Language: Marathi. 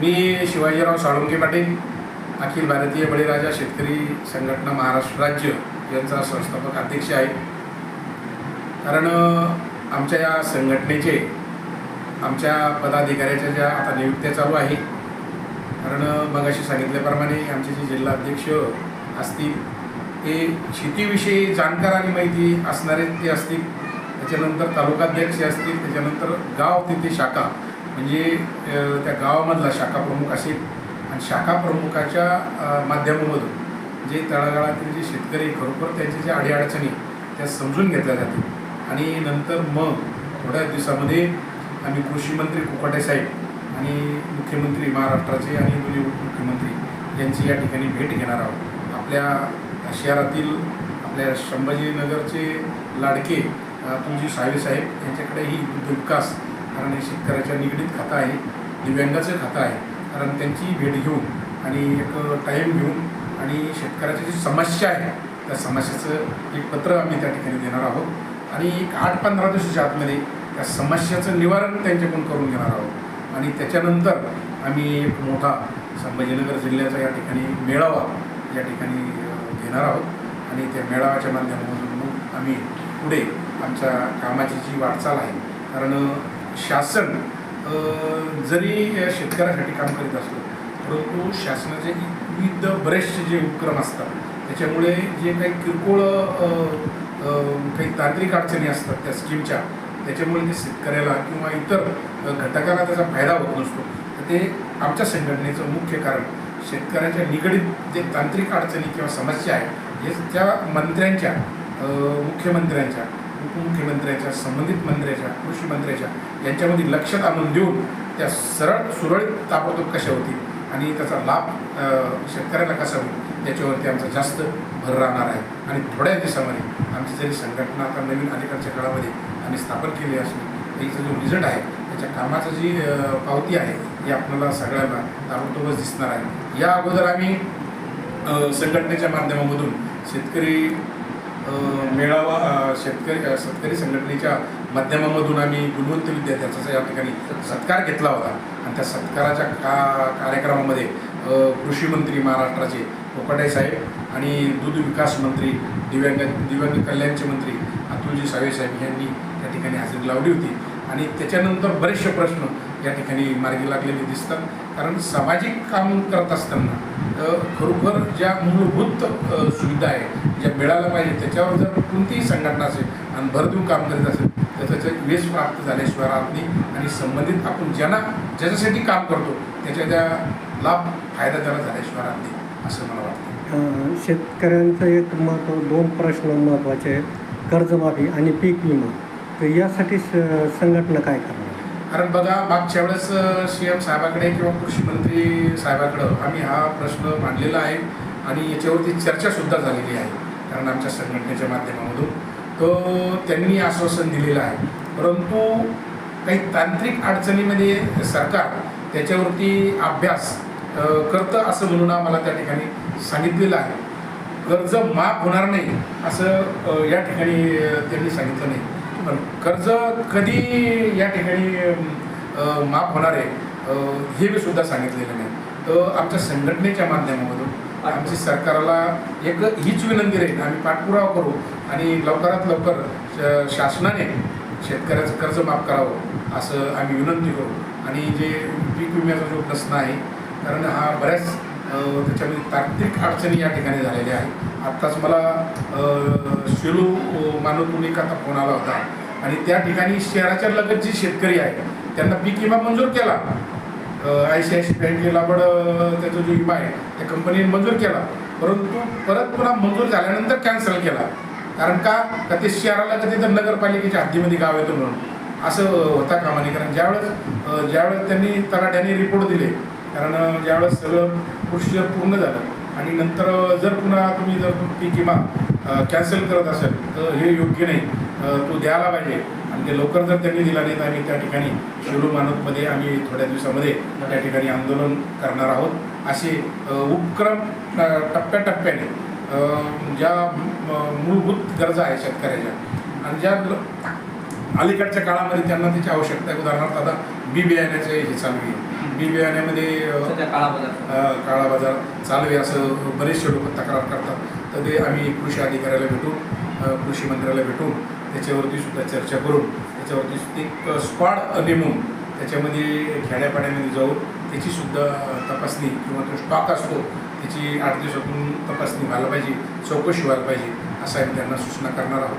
मी शिवाजीराव साळुंके पाटील अखिल भारतीय बळीराजा शेतकरी संघटना महाराष्ट्र राज्य यांचा संस्थापक अध्यक्ष आहे. कारण आमच्या या संघटनेचे आमच्या पदाधिकाऱ्याच्या ज्या आता नियुक्त्या चालू आहे कारण मग अशी सांगितल्याप्रमाणे आमचे जे जिल्हा अध्यक्ष असतील ते शेतीविषयी जाणकार आणि माहिती असणारे ते असतील त्याच्यानंतर तालुकाध्यक्ष असतील त्याच्यानंतर गाव तिथे शाखा. म्हणजे त्या गावामधला शाखा प्रमुख असेल आणि शाखा प्रमुखाच्या माध्यमामधून जे तळागाळातील जे शेतकरी खरोखर त्यांच्या ज्या अडीअडचणी त्या समजून घेतल्या जातील. आणि नंतर मग थोड्या दिवसामध्ये आम्ही कृषी मंत्री कुकाटे साहेब आणि मुख्यमंत्री महाराष्ट्राचे आणि दोन्ही उपमुख्यमंत्री यांची या ठिकाणी भेट घेणार आहोत. आपल्या शहरातील आपल्या संभाजीनगरचे लाडके तुमची साहेब साहेब यांच्याकडेही दुग्ध विकास कारण हे शेतकऱ्याच्या निगडीत खातं आहे दिव्यांगाचं खातं आहे कारण त्यांची भेट घेऊन आणि एक टाईम घेऊन आणि शेतकऱ्याची जी समस्या आहे त्या समस्येचं एक पत्र आम्ही त्या ठिकाणी देणार आहोत. आणि एक आठ पंधरा दिवसाच्या आतमध्ये त्या समस्याचं निवारण त्यांच्याकडून करून घेणार आहोत. आणि त्याच्यानंतर आम्ही एक मोठा संभाजीनगर जिल्ह्याचा या ठिकाणी मेळावा या ठिकाणी घेणार आहोत. आणि त्या मेळाव्याच्या माध्यमातून आम्ही पुढे आमच्या कामाची जी वाटचाल आहे कारण शासन जरी या शेतकऱ्यासाठी काम करीत असलं परंतु शासनाचे विविध बरेचसे जे उपक्रम असतात त्याच्यामुळे जे काही किरकोळ काही तांत्रिक अडचणी असतात त्या स्कीमच्या त्याच्यामुळे ते शेतकऱ्याला किंवा इतर घटकाला त्याचा फायदा होत नसतो. तर ते आमच्या संघटनेचं मुख्य कारण शेतकऱ्याच्या निगडीत जे तांत्रिक अडचणी किंवा समस्या आहे हे त्या मंत्र्यांच्या मुख्यमंत्र्यांच्या उपमुख्यमंत्र्यांच्या संबंधित मंत्र्याच्या कृषी मंत्र्याच्या यांच्यामध्ये लक्षात आणून देऊन त्या सरळ सुरळीत ताबडतोब कशा होतील आणि त्याचा लाभ शेतकऱ्याला कसा होईल याच्यावरती आमचा जास्त भर राहणार आहे. आणि थोड्या दिवसामध्ये आमची जरी संघटना आता नवीन अलीकडच्या काळामध्ये आम्ही स्थापन केली असली त्याचा जो रिझल्ट आहे त्याच्या कामाचं जी पावती आहे ही आपल्याला सगळ्यांना ताबडतोबच दिसणार आहे. या अगोदर आम्ही संघटनेच्या माध्यमामधून शेतकरी मेळावा शेतकरी शेतकरी संघटनेच्या माध्यमामधून आम्ही गुणवंत विद्यार्थ्यांचा या ठिकाणी सत्कार घेतला होता. आणि त्या सत्काराच्या का कार्यक्रमामध्ये कृषीमंत्री कृषी मंत्री महाराष्ट्राचे कोकाटे साहेब आणि दूध विकास मंत्री दिव्यांग दिव्यांग कल्याणचे मंत्री अतुलजी सावे साहेब यांनी त्या ठिकाणी हजेरी लावली होती. आणि त्याच्यानंतर बरेचसे प्रश्न या ठिकाणी मार्गी लागलेले दिसतात. कारण सामाजिक काम करत असताना खरोखर ज्या मूलभूत सुविधा आहे ज्या मिळायला पाहिजे त्याच्यावर जर कोणतीही संघटना असेल आणि भरदूर काम करीत असेल तर त्याचं यश प्राप्त झाल्याशिवाय राहत नाही. आणि संबंधित आपण ज्यांना ज्याच्यासाठी काम करतो त्याच्या त्या लाभ फायदा त्याला झाल्याशिवाय राहत नाही असं मला वाटतं. शेतकऱ्यांचं एक महत्त्व दोन प्रश्न महत्त्वाचे आहेत. कर्जमाफी आणि पीक विमा. तर यासाठी स- संघटना काय करणार? कारण बघा मागच्या वेळेस सी एम साहेबाकडे किंवा कृषी मंत्री साहेबाकडं आम्ही हा प्रश्न मांडलेला आहे आणि याच्यावरती चर्चासुद्धा झालेली आहे कारण आमच्या संघटनेच्या माध्यमामधून. तो त्यांनी आश्वासन दिलेलं आहे. परंतु काही तांत्रिक अडचणीमध्ये सरकार त्याच्यावरती अभ्यास करतं असं म्हणून आम्हाला त्या ठिकाणी सांगितलेलं आहे. कर्ज माफ होणार नाही असं या ठिकाणी त्यांनी सांगितलं नाही. कर्ज कधी या ठिकाणी माफ होणार आहे हे मी सुद्धा सांगितलेलं नाही. तर आमच्या संघटनेच्या माध्यमामधून आमची सरकारला एक हीच विनंती राहील आम्ही पाठपुरावा करू आणि लवकरात लवकर श- शासनाने शेतकऱ्याचं कर्ज माफ करावं असं आम्ही विनंती करू. आणि जे पीक विम्याचा जो प्रश्न आहे कारण हा बऱ्याच त्याच्यामध्ये तांत्रिक अडचणी या ठिकाणी झालेल्या आहेत. आत्ताच मला अ, शेलू मानवतून एक आता फोन आला होता? आणि त्या ठिकाणी शहराच्या लगत जे शेतकरी आहे त्यांना पीक विमा मंजूर केला. आय सी आय सी बँकेला पण त्याचा जो विमा आहे त्या कंपनीने मंजूर केला. परंतु परत पुन्हा मंजूर झाल्यानंतर कॅन्सल केला. कारण का? का ते शहराला कधी तर नगरपालिकेच्या हद्दीमध्ये गाव येतो म्हणून? असं होता कामाने कारण ज्यावेळेस ज्यावेळेस त्यांनी तलाठ्याने रिपोर्ट दिले कारण ज्यावेळेस सगळं प्रोसिजर पूर्ण झालं आणि नंतर जर पुन्हा तुम्ही जर ती किंवा कॅन्सल करत असेल तर हे योग्य नाही. तो द्यायला पाहिजे. आणि ते लवकर जर त्यांनी दिला नाही तर आम्ही त्या ठिकाणी शिरू मानवमध्ये आम्ही थोड्या दिवसामध्ये त्या ठिकाणी आंदोलन करणार आहोत. असे उपक्रम टप्प्याटप्प्याने ज्या मूलभूत गरजा आहे शेतकऱ्याच्या. आणि ज्या अलीकडच्या काळामध्ये त्यांना त्याची आवश्यकता आहे. उदाहरणार्थ आता बी बियाण्याचे हे चालू आहे बियाण्यामध्ये काळा बाजार चालू आहे असं बरेचसे लोक तक्रार करतात. तर ते आम्ही कृषी अधिकाऱ्याला भेटून अ, कृषी मंत्र्याला भेटून त्याच्यावरती सुद्धा चर्चा करून त्याच्यावरती एक स्क्वॉड नेमून त्याच्यामध्ये खेड्यापाड्यामध्ये जाऊन त्याची सुद्धा तपासणी किंवा तो स्टॉक असतो त्याची आठ दिवसातून तपासणी व्हायला पाहिजे चौकशी व्हायला पाहिजे असं आम्ही त्यांना सूचना करणार आहोत.